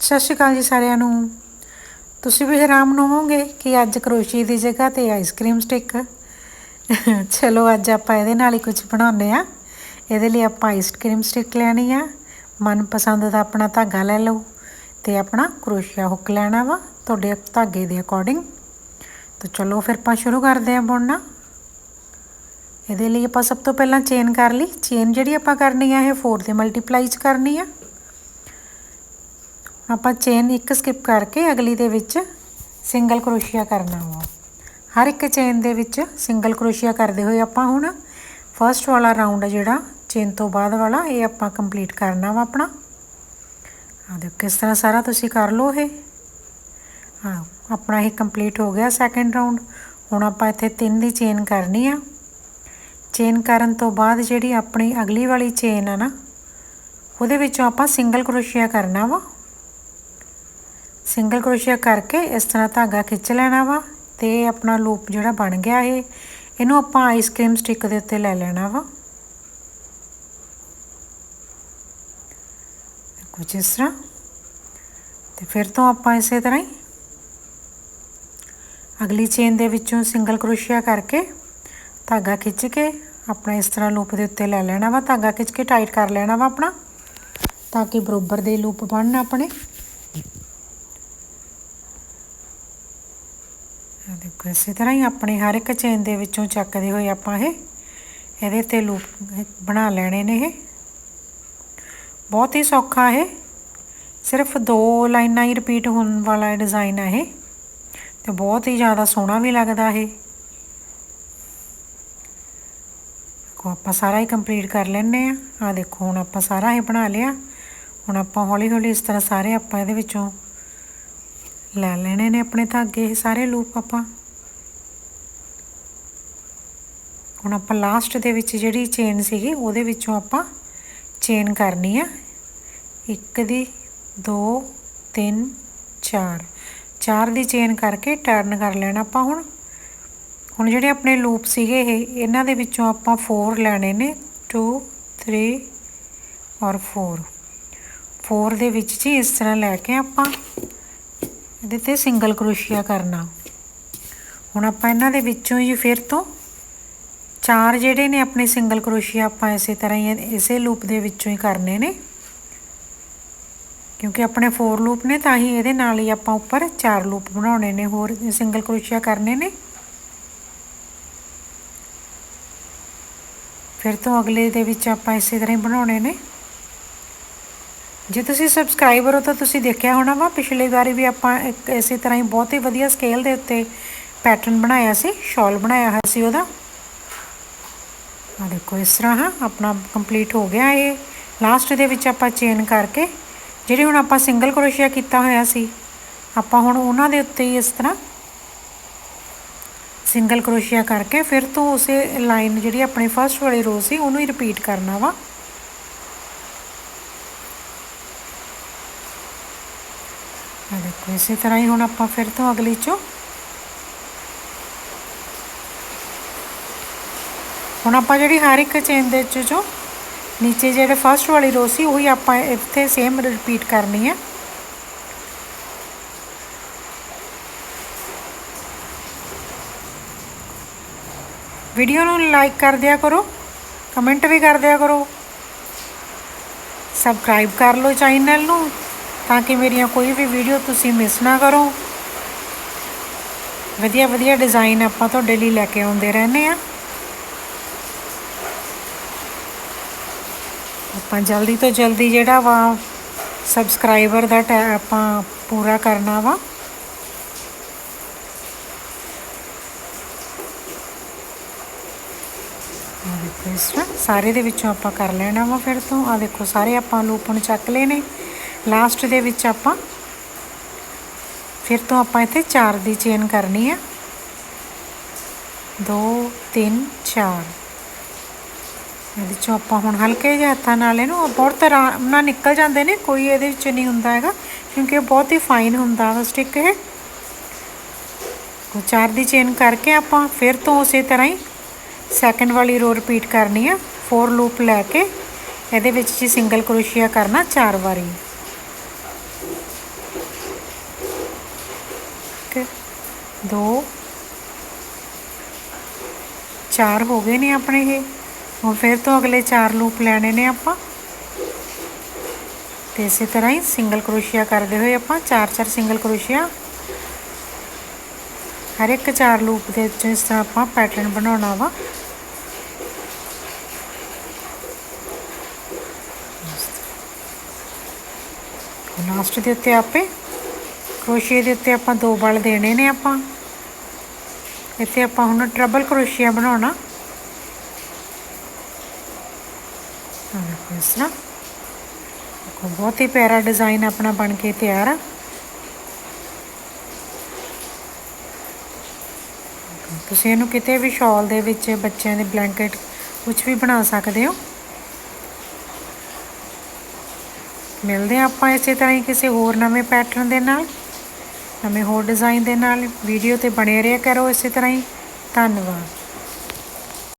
ਸਤਿ ਸ਼੍ਰੀ ਅਕਾਲ ਜੀ ਸਾਰਿਆਂ ਨੂੰ। ਤੁਸੀਂ ਵੀ ਹੈਰਾਨ ਹੋਵੋਗੇ ਕਿ ਅੱਜ ਕਰੋਸ਼ੀ ਦੀ ਜਗ੍ਹਾ ਤੇ ਆਈਸਕ੍ਰੀਮ ਸਟਿਕ। ਚਲੋ, ਅੱਜ ਆਪਾਂ ਇਹਦੇ ਨਾਲ ਹੀ ਕੁਝ ਬਣਾਉਂਦੇ ਆ ਇਹਦੇ ਲਈ ਆਪਾਂ ਆਈਸਕ੍ਰੀਮ ਸਟਿਕ ਲੈਣੀ ਆ। ਮਨਪਸੰਦ ਦਾ ਆਪਣਾ ਧਾਗਾ ਲੈ ਲਓ ਤੇ ਆਪਣਾ ਕਰੋਸ਼ੀਆ ਹੁੱਕ ਲੈਣਾ ਵਾ, ਤੁਹਾਡੇ ਧਾਗੇ ਦੇ ਅਕੋਰਡਿੰਗ ਤਾਂ ਚਲੋ, ਫਿਰ ਆਪਾਂ ਸ਼ੁਰੂ ਕਰਦੇ ਆ ਬੁਣਨਾ। ਇਹਦੇ ਲਈ ਆਪਾਂ ਸਭ ਤੋਂ ਪਹਿਲਾਂ ਚੇਨ ਕਰ ਲਈ। ਚੇਨ ਜਿਹੜੀ ਆਪਾਂ ਕਰਨੀ ਆ, ਇਹ 4 ਦੇ ਮਲਟੀਪਲਾਈ ਚ ਕਰਨੀ ਆ। ਆਪਾਂ ਚੇਨ ਇੱਕ ਸਕਿਪ ਕਰਕੇ ਅਗਲੀ ਦੇ ਵਿੱਚ ਸਿੰਗਲ ਕਰੋਸ਼ੀਆ ਕਰਨਾ ਵਾ। ਹਰ ਇੱਕ ਚੇਨ ਦੇ ਵਿੱਚ ਸਿੰਗਲ ਕਰੋਸ਼ੀਆ ਕਰਦੇ ਹੋਏ ਆਪਾਂ ਹੁਣ ਫਰਸਟ ਵਾਲਾ ਰਾਉਂਡ ਹੈ ਜਿਹੜਾ, ਚੇਨ ਤੋਂ ਬਾਅਦ ਵਾਲਾ, ਇਹ ਆਪਾਂ ਕੰਪਲੀਟ ਕਰਨਾ ਵਾ ਆਪਣਾ। ਆ ਦੇਖੋ, ਕਿਸ ਤਰ੍ਹਾਂ ਸਾਰਾ ਤੁਸੀਂ ਕਰ ਲਓ ਇਹ। ਹਾਂ ਆਪਣਾ ਇਹ ਕੰਪਲੀਟ ਹੋ ਗਿਆ ਸੈਕੰਡ ਰਾਉਂਡ ਹੁਣ ਆਪਾਂ ਇੱਥੇ ਤਿੰਨ ਦੀ ਚੇਨ ਕਰਨੀ ਆ। ਚੇਨ ਕਰਨ ਤੋਂ ਬਾਅਦ ਜਿਹੜੀ ਆਪਣੀ ਅਗਲੀ ਵਾਲੀ ਚੇਨ ਆ ਨਾ, ਉਹਦੇ ਵਿੱਚੋਂ ਆਪਾਂ ਸਿੰਗਲ ਕਰੋਸ਼ੀਆ ਕਰਨਾ ਵਾ। ਸਿੰਗਲ ਕਰੋਸ਼ੀਆ ਕਰਕੇ ਇਸ ਤਰ੍ਹਾਂ ਧਾਗਾ ਖਿੱਚ ਲੈਣਾ ਵਾ ਤੇ ਆਪਣਾ ਲੂਪ ਜਿਹੜਾ ਬਣ ਗਿਆ ਇਹ, ਇਹਨੂੰ ਆਪਾਂ ਆਈਸਕ੍ਰੀਮ ਸਟਿਕ ਦੇ ਉੱਤੇ ਲੈ ਲੈਣਾ ਵਾ। ਕੁਝ ਇਸ ਤਰ੍ਹਾਂ। ਤੇ ਫਿਰ ਤੋਂ ਆਪਾਂ ਇਸੇ ਤਰ੍ਹਾਂ ਹੀ ਅਗਲੀ ਚੇਨ ਦੇ ਵਿੱਚੋਂ ਸਿੰਗਲ ਕਰੋਸ਼ੀਆ ਕਰਕੇ ਧਾਗਾ ਖਿੱਚ ਕੇ ਆਪਣਾ ਇਸ ਤਰ੍ਹਾਂ ਲੂਪ ਦੇ ਉੱਤੇ ਲੈ ਲੈਣਾ ਵਾ। ਧਾਗਾ ਖਿੱਚ ਕੇ ਟਾਈਟ ਕਰ ਲੈਣਾ ਵਾ ਆਪਣਾ, ਤਾਂ ਕਿ ਬਰੋਬਰ ਦੇ ਲੂਪ ਬਣਨ ਆਪਣੇ। ਆ ਦੇਖੋ, ਇਸੇ ਤਰ੍ਹਾਂ ਹੀ ਆਪਣੇ ਹਰ ਇੱਕ ਚੇਨ ਦੇ ਵਿੱਚੋਂ ਚੱਕਦੇ ਹੋਏ ਆਪਾਂ ਇਹ, ਇਹਦੇ ਤੇ ਲੂਪ ਬਣਾ ਲੈਣੇ ਨੇ ਇਹ। ਬਹੁਤ ਹੀ ਸੌਖਾ ਹੈ ਸਿਰਫ ਦੋ ਲਾਈਨਾਂ ਹੀ ਰਿਪੀਟ ਹੋਣ ਵਾਲਾ ਡਿਜ਼ਾਈਨ ਹੈ ਇਹ। ਤੇ ਬਹੁਤ ਹੀ ਜ਼ਿਆਦਾ ਸੋਹਣਾ ਵੀ ਲੱਗਦਾ ਇਹ। ਦੇਖੋ, ਆਪਾਂ ਸਾਰਾ ਹੀ ਕੰਪਲੀਟ ਕਰ ਲੈਣੇ ਆ ਆ ਦੇਖੋ, ਹੁਣ ਆਪਾਂ ਸਾਰਾ ਇਹ ਬਣਾ ਲਿਆ। ਹੁਣ ਆਪਾਂ ਹੌਲੀ ਹੌਲੀ ਇਸ ਤਰ੍ਹਾਂ ਸਾਰੇ ਆਪਾਂ ਇਹਦੇ ਵਿੱਚੋਂ ਲੈ ਲੈਣੇ ਨੇ ਆਪਣੇ ਧਾਗੇ ਇਹ ਸਾਰੇ ਲੂਪ ਆਪਾਂ। ਹੁਣ ਆਪਾਂ ਲਾਸਟ ਦੇ ਵਿੱਚ ਜਿਹੜੀ ਚੇਨ ਸੀਗੀ, ਉਹਦੇ ਵਿੱਚੋਂ ਆਪਾਂ ਚੇਨ ਕਰਨੀ ਆ। ਇੱਕ ਦੀ 2 3 4 ਚਾਰ ਦੀ ਚੇਨ ਕਰਕੇ ਟਰਨ ਕਰ ਲੈਣਾ ਆਪਾਂ ਹੁਣ। ਹੁਣ ਜਿਹੜੇ ਆਪਣੇ ਲੂਪ ਸੀਗੇ ਇਹ, ਇਹਨਾਂ ਦੇ ਵਿੱਚੋਂ ਆਪਾਂ 4 ਲੈਣੇ ਨੇ 2 3 ਔਰ 4 4 ਦੇ ਵਿੱਚ ਜੀ ਇਸ ਤਰ੍ਹਾਂ ਲੈ ਕੇ ਆਪਾਂ ਇਹਦੇ ਤੇ ਸਿੰਗਲ ਕਰੋਸ਼ੀਆ ਕਰਨਾ। ਹੁਣ ਆਪਾਂ ਇਹਨਾਂ ਦੇ ਵਿੱਚੋਂ ਹੀ ਫਿਰ ਤੋਂ ਚਾਰ ਜਿਹੜੇ ਨੇ ਆਪਣੇ ਸਿੰਗਲ ਕਰੋਸ਼ੀਆ ਆਪਾਂ ਇਸੇ ਤਰ੍ਹਾਂ ਹੀ ਇਸੇ ਲੂਪ ਦੇ ਵਿੱਚੋਂ ਹੀ ਕਰਨੇ ਨੇ। ਕਿਉਂਕਿ ਆਪਣੇ 4 ਲੂਪ ਨੇ ਤਾਂ ਹੀ ਇਹਦੇ ਨਾਲ ਹੀ ਆਪਾਂ ਉੱਪਰ ਚਾਰ ਲੂਪ ਬਣਾਉਣੇ ਨੇ, ਹੋਰ ਸਿੰਗਲ ਕਰੋਸ਼ੀਆ ਕਰਨੇ ਨੇ। ਫਿਰ ਤੋਂ ਅਗਲੇ ਦੇ ਵਿੱਚ ਆਪਾਂ ਇਸੇ ਤਰ੍ਹਾਂ ਹੀ ਬਣਾਉਣੇ ਨੇ। ਜੇ ਤੁਸੀਂ ਸਬਸਕ੍ਰਾਈਬਰ ਹੋ ਤਾਂ ਤੁਸੀਂ ਦੇਖਿਆ ਹੋਣਾ ਵਾ, ਪਿਛਲੇ ਵਾਰੀ ਵੀ ਆਪਾਂ ਇੱਕ ਇਸੇ ਤਰ੍ਹਾਂ ਹੀ ਬਹੁਤ ਹੀ ਵਧੀਆ ਸਕੇਲ ਦੇ ਉੱਤੇ ਪੈਟਰਨ ਬਣਾਇਆ ਸੀ ਸ਼ਾਲ ਬਣਾਇਆ ਹੋਇਆ ਸੀ ਉਹਦਾ। ਆ ਦੇਖੋ ਇਸ ਤਰ੍ਹਾਂ ਹਾਂ, ਆਪਣਾ ਕੰਪਲੀਟ ਹੋ ਗਿਆ ਇਹ। ਲਾਸਟ ਦੇ ਵਿੱਚ ਆਪਾਂ ਚੇਨ ਕਰਕੇ, ਜਿਹੜੇ ਹੁਣ ਆਪਾਂ ਸਿੰਗਲ ਕਰੋਸ਼ੀਆ ਕੀਤਾ ਹੋਇਆ ਸੀ, ਆਪਾਂ ਹੁਣ ਉਹਨਾਂ ਦੇ ਉੱਤੇ ਹੀ ਇਸ ਤਰ੍ਹਾਂ ਸਿੰਗਲ ਕਰੋਸ਼ੀਆ ਕਰਕੇ ਫਿਰ ਤੋਂ ਉਸੇ ਲਾਈਨ ਜਿਹੜੀ ਆਪਣੀ ਫਰਸਟ ਵਾਲੀ ਰੋ ਸੀ, ਉਹਨੂੰ ਹੀ ਰਿਪੀਟ ਕਰਨਾ ਵਾ। ਆ ਦੇਖੋ, ਇਸੇ ਤਰ੍ਹਾਂ ਹੀ ਹੁਣ ਆਪਾਂ ਫਿਰ ਤੋਂ ਅਗਲੀ ਚੋਂ ਹੁਣ ਆਪਾਂ ਜਿਹੜੀ ਹਰ ਇੱਕ ਚੇਨ ਦੇ ਵਿੱਚ ਜੋ ਨੀਚੇ ਜਿਹੜੇ ਫਸਟ ਵਾਲੀ ਰੋ ਸੀ, ਉਹੀ ਆਪਾਂ ਇੱਥੇ ਸੇਮ ਰਿਪੀਟ ਕਰਨੀ ਹੈ। ਵੀਡੀਓ ਨੂੰ ਲਾਈਕ ਕਰ ਦਿਆ ਕਰੋ ਕਮੈਂਟ ਵੀ ਕਰ ਦਿਆ ਕਰੋ। ਸਬਸਕ੍ਰਾਈਬ ਕਰ ਲਓ ਚੈਨਲ ਨੂੰ। ਤਾਂ ਕਿ ਮੇਰੀਆਂ ਕੋਈ ਵੀ ਵੀਡੀਓ ਤੁਸੀਂ ਮਿਸ ਨਾ ਕਰੋ। ਵਧੀਆ ਵਧੀਆ ਡਿਜ਼ਾਈਨ ਆਪਾਂ ਤੁਹਾਡੇ ਲਈ ਲੈ ਕੇ ਆਉਂਦੇ ਰਹਿੰਦੇ ਆ ਆਪਾਂ ਜਲਦੀ ਤੋਂ ਜਲਦੀ ਜਿਹੜਾ ਵਾ ਸਬਸਕ੍ਰਾਈਬਰ ਦਾ ਆਪਾਂ ਪੂਰਾ ਕਰਨਾ ਵਾ। ਇਸ ਤਰ੍ਹਾਂ, ਸਾਰੇ ਦੇ ਵਿੱਚੋਂ ਆਪਾਂ ਕਰ ਲੈਣਾ ਵਾ ਫਿਰ ਤੋਂ। ਆ ਦੇਖੋ, ਸਾਰੇ ਆਪਾਂ ਲੂਪ ਚੱਕ ਲਏ ਨੇ। ਲਾਸਟ ਦੇ ਵਿੱਚ ਆਪਾਂ ਫਿਰ ਤੋਂ ਆਪਾਂ ਇੱਥੇ 4 ਦੀ ਚੇਨ ਕਰਨੀ ਆ। 2 3 4 ਇਹਦੇ ਚੋਂ ਆਪਾਂ ਹੁਣ ਹਲਕੇ ਜਿਹੇ ਹੱਥਾਂ ਨਾਲ ਇਹਨੂੰ ਬਹੁਤ ਆਰਾਮ ਨਾਲ ਨਿਕਲ ਜਾਂਦੇ ਨੇ, ਕੋਈ ਇਹਦੇ ਵਿੱਚ ਨਹੀਂ ਹੁੰਦਾ ਹੈਗਾ, ਕਿਉਂਕਿ ਇਹ ਬਹੁਤ ਹੀ ਫਾਈਨ ਹੁੰਦਾ ਵਾ ਸਟਿਕ ਇਹ। ਚਾਰ ਦੀ ਚੇਨ ਕਰਕੇ ਆਪਾਂ ਫਿਰ ਤੋਂ ਉਸੇ ਤਰ੍ਹਾਂ ਹੀ ਸੈਕੰਡ ਵਾਲੀ ਰੋ ਰਿਪੀਟ ਕਰਨੀ ਆ ਫੋਰ ਲੂਪ ਲੈ ਕੇ। ਇਹਦੇ ਵਿੱਚ ਜੀ ਸਿੰਗਲ ਕਰੋਸ਼ੀਆ ਕਰਨਾ ਚਾਰ ਵਾਰੀ। ਇੱਕ ਦੋ। ਚਾਰ ਹੋ ਗਏ ਨੇ ਆਪਣੇ ਇਹ। ਹੁਣ ਫਿਰ ਤੋਂ ਅਗਲੇ ਚਾਰ ਲੂਪ ਲੈਣੇ ਨੇ ਆਪਾਂ। ਤੇ ਇਸੇ ਤਰ੍ਹਾਂ ਹੀ ਸਿੰਗਲ ਕਰੋਸ਼ੀਆ ਕਰਦੇ ਹੋਏ ਆਪਾਂ ਚਾਰ ਚਾਰ ਸਿੰਗਲ ਕਰੋਸ਼ੀਆ। ਹਰ ਇੱਕ ਚਾਰ ਲੂਪ ਦੇ ਵਿੱਚ ਇਸ ਤਰ੍ਹਾਂ ਆਪਾਂ ਪੈਟਰਨ ਬਣਾਉਣਾ ਵਾ। ਲਾਸਟ ਦੇ ਉੱਤੇ ਆਪੇ ਕਰੋਸ਼ੀਏ ਦੇ ਉੱਤੇ ਆਪਾਂ ਦੋ ਬਲ ਦੇਣੇ ਨੇ ਆਪਾਂ। ਇੱਥੇ ਆਪਾਂ ਹੁਣ ਟਰਬਲ ਕਰੋਸ਼ੀਆ ਬਣਾਉਣਾ। ਇਸ ਤਰ੍ਹਾਂ। ਦੇਖੋ, ਬਹੁਤ ਹੀ ਪਿਆਰਾ ਡਿਜ਼ਾਈਨ ਆਪਣਾ ਬਣ ਕੇ ਤਿਆਰ ਆ। ਤੁਸੀਂ ਇਹਨੂੰ ਕਿਤੇ ਵੀ ਸ਼ਾਲ ਦੇ ਵਿੱਚ, ਬੱਚਿਆਂ ਦੇ ਬਲੈਂਕਟ ਕੁਝ ਵੀ ਬਣਾ ਸਕਦੇ ਹੋ। ਮਿਲਦੇ ਹਾਂ ਆਪਾਂ ਇਸੇ ਤਰ੍ਹਾਂ ਹੀ ਕਿਸੇ ਹੋਰ ਨਵੇਂ ਪੈਟਰਨ ਦੇ ਨਾਲ। ਨਵੇਂ ਹੋਰ ਡਿਜ਼ਾਈਨ ਦੇ ਨਾਲ ਵੀਡੀਓ ਤੇ ਬਣੇ ਰਿਹਾ ਕਰੋ ਇਸੇ ਤਰ੍ਹਾਂ ਹੀ। ਧੰਨਵਾਦ।